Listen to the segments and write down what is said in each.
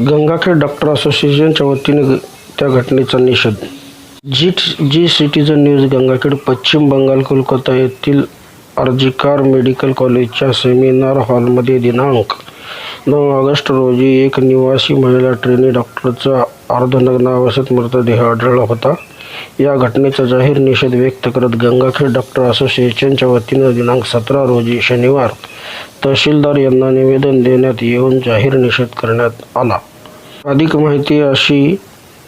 Gangakhed doctor असोसिएशनच्या वतीने ग- त्या घटनेचा निषेध. जी जी सिटीजन न्यूज गंगाखेड पश्चिम बंगाल कोलकाता येथील अर्जिकार मेडिकल कॉलेजच्या सेमिनार हॉलमध्ये दिनांक नऊ ऑगस्ट रोजी एक निवासी महिला ट्रेनी डॉक्टरचा अर्धनग्नावस्थेत मृतदेह आढळला होता. या घटनेचा जाहीर निषेध व्यक्त करत गंगाखेड डॉक्टर असोसिएशनच्या वतीनं दिनांक सतरा रोजी शनिवार तहसीलदार यांना निवेदन देण्यात येऊन जाहीर निषेध करण्यात आला. अधिक माहिती अशी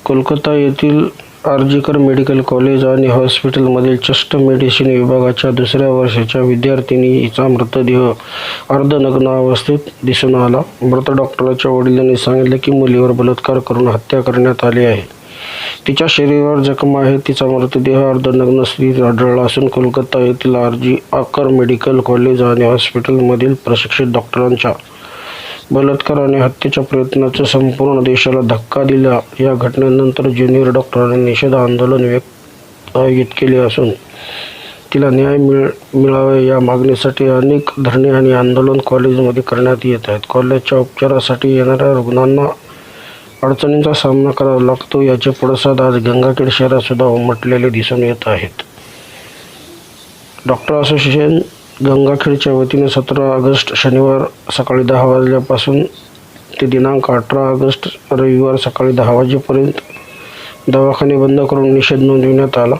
कोलकाता येथील आर्जीकर मेडिकल कॉलेज आणि हॉस्पिटलमधील चष्ट मेडिसिन विभागाच्या दुसऱ्या वर्षाच्या विद्यार्थिनीचा मृतदेह अर्धनग्न अवस्थेत दिसून आला. मृत डॉक्टरच्या वडिलांनी सांगितले की मुलीवर बलात्कार करून हत्या करण्यात आली आहे. तिच्या शरीरावर जखमा आहे. तिचा मृतदेह अर्धनग्न स्थितीत आढळला असून कोलकाता येथील आरजी आकर मेडिकल कॉलेज आणि हॉस्पिटलमधील प्रशिक्षित डॉक्टरांच्या बलात्कार आणि हत्येच्या प्रयत्नाचा संपूर्ण देशाला धक्का दिला. या घटनेनंतर ज्युनियर डॉक्टरांनी निषेध आंदोलन व्यक्त आयोजित केले असून तिला न्याय मिळ मिळावे या मागणीसाठी अनेक धरणे आणि आंदोलन कॉलेजमध्ये करण्यात येत आहेत. कॉलेजच्या उपचारासाठी येणाऱ्या रुग्णांना अडचणींचा सामना करावा लागतो. याचे पडसाद आज गंगाखेड शहरातसुद्धा उमटलेले दिसून येत आहेत. डॉक्टर असोसिएशन गंगाखेडच्या वतीने सतरा ऑगस्ट शनिवार सकाळी दहा वाजल्यापासून ते दिनांक अठरा ऑगस्ट रविवार सकाळी दहा वाजेपर्यंत दवाखाने बंद करून निषेध नोंदविण्यात आला.